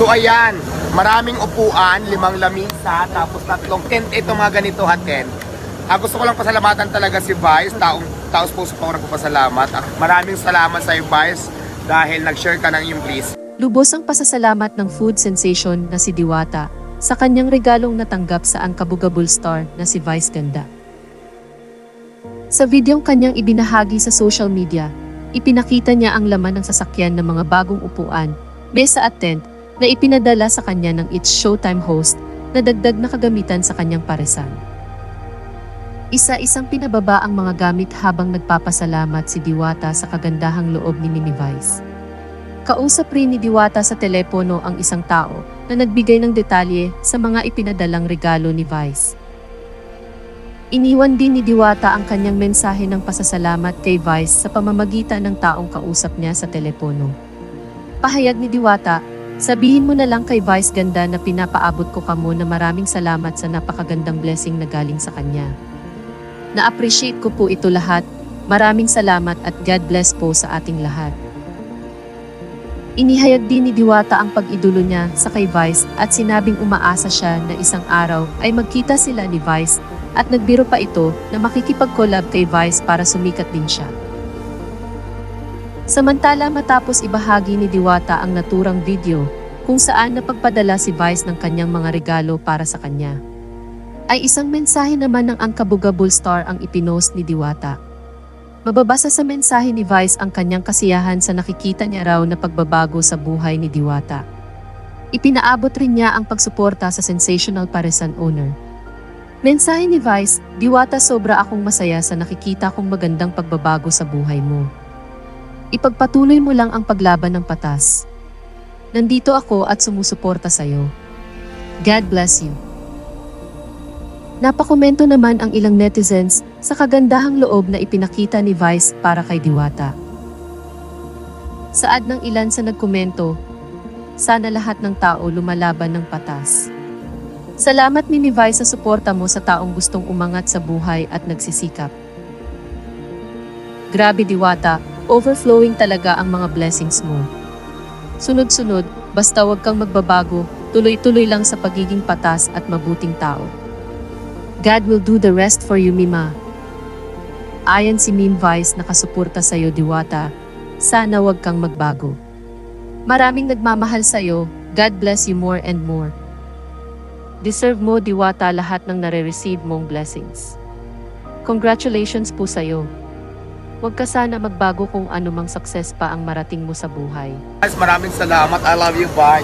So ayan, maraming upuan, limang lamisa, tapos tatlong tent. Ito mga ganito ha, tent. Ah, gusto ko lang pasalamatan talaga si Vice, taong, taos puso pa ako nagpapasalamat. Ah, maraming salamat sa Vice, dahil nag-share ka ng iyong please. Lubos ang pasasalamat ng food sensation na si Diwata sa kanyang regalong natanggap sa Ankabugabul star na si Vice Ganda. Sa videong kanyang ibinahagi sa social media, ipinakita niya ang laman ng sasakyan ng mga bagong upuan, mesa at tent na ipinadala sa kanya ng It's Showtime host na dagdag na kagamitan sa kanyang paresan. Isa-isang pinababa ang mga gamit habang nagpapasalamat si Diwata sa kagandahang loob ni Mimi Vice. Kausap rin ni Diwata sa telepono ang isang tao na nagbigay ng detalye sa mga ipinadalang regalo ni Vice. Iniwan din ni Diwata ang kanyang mensahe ng pasasalamat kay Vice sa pamamagitan ng taong kausap niya sa telepono. Pahayag ni Diwata, sabihin mo na lang kay Vice Ganda na pinapaabot ko kamo na maraming salamat sa napakagandang blessing na galing sa kanya. Na-appreciate ko po ito lahat. Maraming salamat at God bless po sa ating lahat. Inihayag din ni Diwata ang pag-idolo niya sa kay Vice at sinabing umaasa siya na isang araw ay magkita sila ni Vice at nagbiro pa ito na makikipag-collab kay Vice para sumikat din siya. Samantala matapos ibahagi ni Diwata ang naturang video kung saan napagpadala si Vice ng kanyang mga regalo para sa kanya ay isang mensahe naman ng Angkabugabul Star ang ipinost ni Diwata. Mababasa sa mensahe ni Vice ang kanyang kasiyahan sa nakikita niya raw na pagbabago sa buhay ni Diwata. Ipinaabot rin niya ang pagsuporta sa sensational paresan owner. Mensahe ni Vice, Diwata sobra akong masaya sa nakikita kong magandang pagbabago sa buhay mo. Ipagpatuloy mo lang ang paglaban ng patas. Nandito ako at sumusuporta sa iyo. God bless you. Napakomento naman ang ilang netizens sa kagandahang loob na ipinakita ni Vice para kay Diwata. Saad ng ilan sa nagkomento, sana lahat ng tao lumalaban ng patas. Salamat Mini Vice sa suporta mo sa taong gustong umangat sa buhay at nagsisikap. Grabe Diwata, overflowing talaga ang mga blessings mo. Sunod-sunod, basta wag kang magbabago, tuloy-tuloy lang sa pagiging patas at mabuting tao. God will do the rest for you, Mima. Ayan si Mim Vice nakasuporta sa'yo, Diwata. Sana wag kang magbago. Maraming nagmamahal sa'yo. God bless you more and more. Deserve mo, Diwata, lahat ng nare-receive mong blessings. Congratulations po sa'yo. Huwag ka sana magbago kung anumang success pa ang marating mo sa buhay. Guys, maraming salamat. I love you, bye.